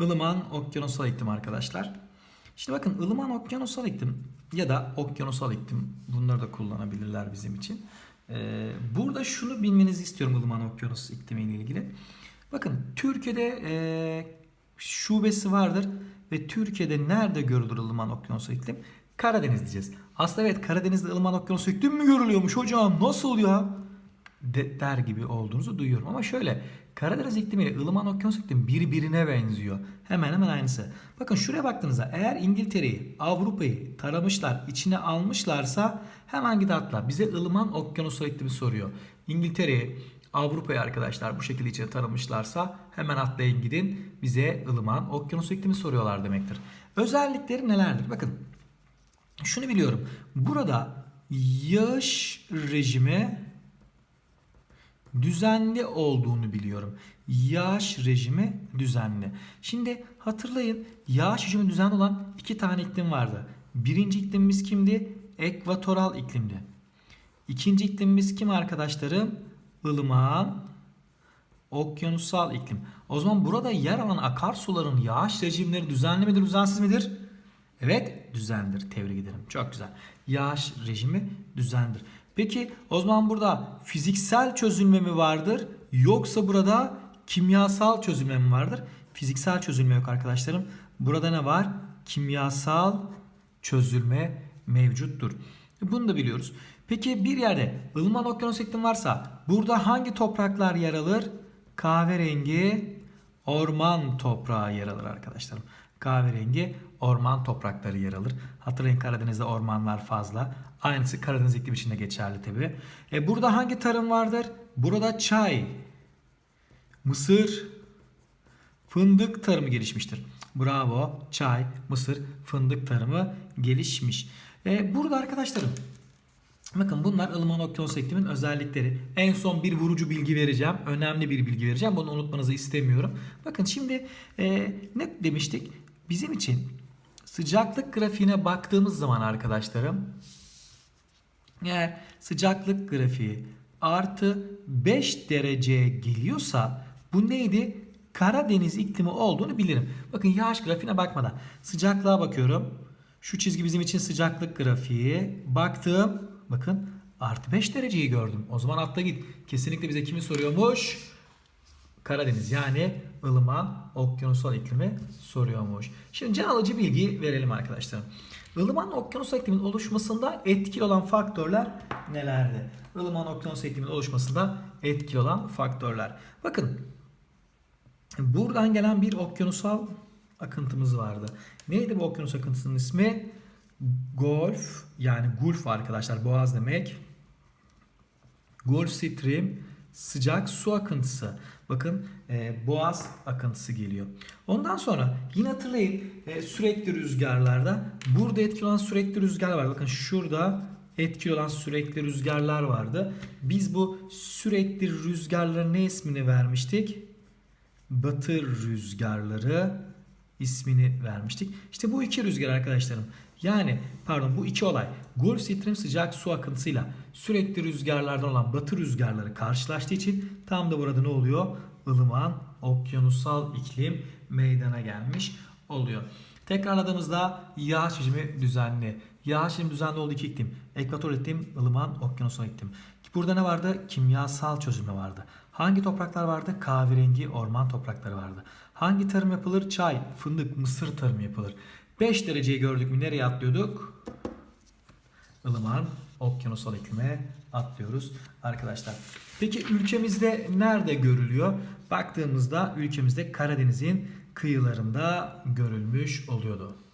ılıman okyanusal iklim arkadaşlar. Şimdi bakın ılıman okyanusal iklim ya da okyanusal iklim bunları da kullanabilirler bizim için. Ee, burada şunu bilmenizi istiyorum ılıman okyanus iklimi ile ilgili. Bakın Türkiye'de e, şubesi vardır ve Türkiye'de nerede görülür ılıman okyanusal iklim? Karadeniz diyeceğiz. Aslında evet Karadeniz'de ılıman okyanusal iklim mi görülüyormuş hocam nasıl ya? de, der gibi olduğunuzu duyuyorum. Ama şöyle Karadeniz iklimi ile ılıman okyanus iklimi birbirine benziyor. Hemen hemen aynısı. Bakın şuraya baktığınızda eğer İngiltere'yi, Avrupa'yı taramışlar, içine almışlarsa hemen giderler. Bize ılıman okyanusal iklimi soruyor. İngiltere'yi, Avrupa'yı arkadaşlar bu şekilde içine taramışlarsa hemen atlayın gidin. Bize ılıman okyanus iklimi soruyorlar demektir. Özellikleri nelerdir? Bakın şunu biliyorum. Burada yağış rejimi düzenli olduğunu biliyorum. Yağış rejimi düzenli. Şimdi hatırlayın yağış rejimi düzenli olan iki tane iklim vardı. Birinci iklimimiz kimdi? Ekvatoral iklimdi. İkinci iklimimiz kim arkadaşlarım? Ilıman okyanusal iklim. O zaman burada yer alan akarsuların yağış rejimleri düzenli midir, düzensiz midir? Evet, düzenlidir. Tebrik ederim. Çok güzel. Yağış rejimi düzenlidir. Peki o zaman burada fiziksel çözülme mi vardır yoksa burada kimyasal çözülme mi vardır? Fiziksel çözülme yok arkadaşlarım. Burada ne var? Kimyasal çözülme mevcuttur. Bunu da biliyoruz. Peki bir yerde ılıman okyanus iklim varsa burada hangi topraklar yer alır? Kahverengi orman toprağı yer alır arkadaşlarım. Kahverengi orman toprakları yer alır. Hatırlayın Karadeniz'de ormanlar fazla. Aynısı Karadeniz iklim için de geçerli tabi. E burada hangi tarım vardır? Burada çay, mısır, fındık tarımı gelişmiştir. Bravo. Çay, mısır, fındık tarımı gelişmiş. E burada arkadaşlarım Bakın bunlar ılıman okyanus iklimin özellikleri. En son bir vurucu bilgi vereceğim. Önemli bir bilgi vereceğim. Bunu unutmanızı istemiyorum. Bakın şimdi e, ne demiştik? Bizim için sıcaklık grafiğine baktığımız zaman arkadaşlarım eğer sıcaklık grafiği artı 5 dereceye geliyorsa bu neydi? Karadeniz iklimi olduğunu bilirim. Bakın yağış grafiğine bakmadan sıcaklığa bakıyorum. Şu çizgi bizim için sıcaklık grafiği. Baktım. Bakın artı 5 dereceyi gördüm. O zaman atla git. Kesinlikle bize kimi soruyormuş? Karadeniz yani ılıman okyanusal iklimi soruyormuş. Şimdi can alıcı bilgi verelim arkadaşlar. Ilıman okyanusal iklimin oluşmasında etkili olan faktörler nelerdi? Ilıman okyanusal iklimin oluşmasında etkili olan faktörler. Bakın buradan gelen bir okyanusal akıntımız vardı. Neydi bu okyanus akıntısının ismi? Golf yani Gulf arkadaşlar boğaz demek. Gulf Stream sıcak su akıntısı. Bakın e, boğaz akıntısı geliyor. Ondan sonra yine hatırlayın e, sürekli rüzgarlarda burada etkili olan sürekli rüzgar var. Bakın şurada etkili olan sürekli rüzgarlar vardı. Biz bu sürekli rüzgarların ne ismini vermiştik? Batı rüzgarları ismini vermiştik. İşte bu iki rüzgar arkadaşlarım. Yani pardon bu iki olay Gulf Stream sıcak su akıntısıyla sürekli rüzgarlardan olan batı rüzgarları karşılaştığı için tam da burada ne oluyor? ılıman okyanusal iklim meydana gelmiş oluyor. Tekrarladığımızda yağış rejimi düzenli. Yağış rejimi düzenli olduğu iki iklim. Ekvator iklim, ılıman okyanusal iklim. Burada ne vardı? Kimyasal çözülme vardı. Hangi topraklar vardı? Kahverengi orman toprakları vardı. Hangi tarım yapılır? Çay, fındık, mısır tarımı yapılır. 5 dereceyi gördük mü nereye atlıyorduk? ılıman okyanusal iklime atlıyoruz arkadaşlar. Peki ülkemizde nerede görülüyor? Baktığımızda ülkemizde Karadeniz'in kıyılarında görülmüş oluyordu.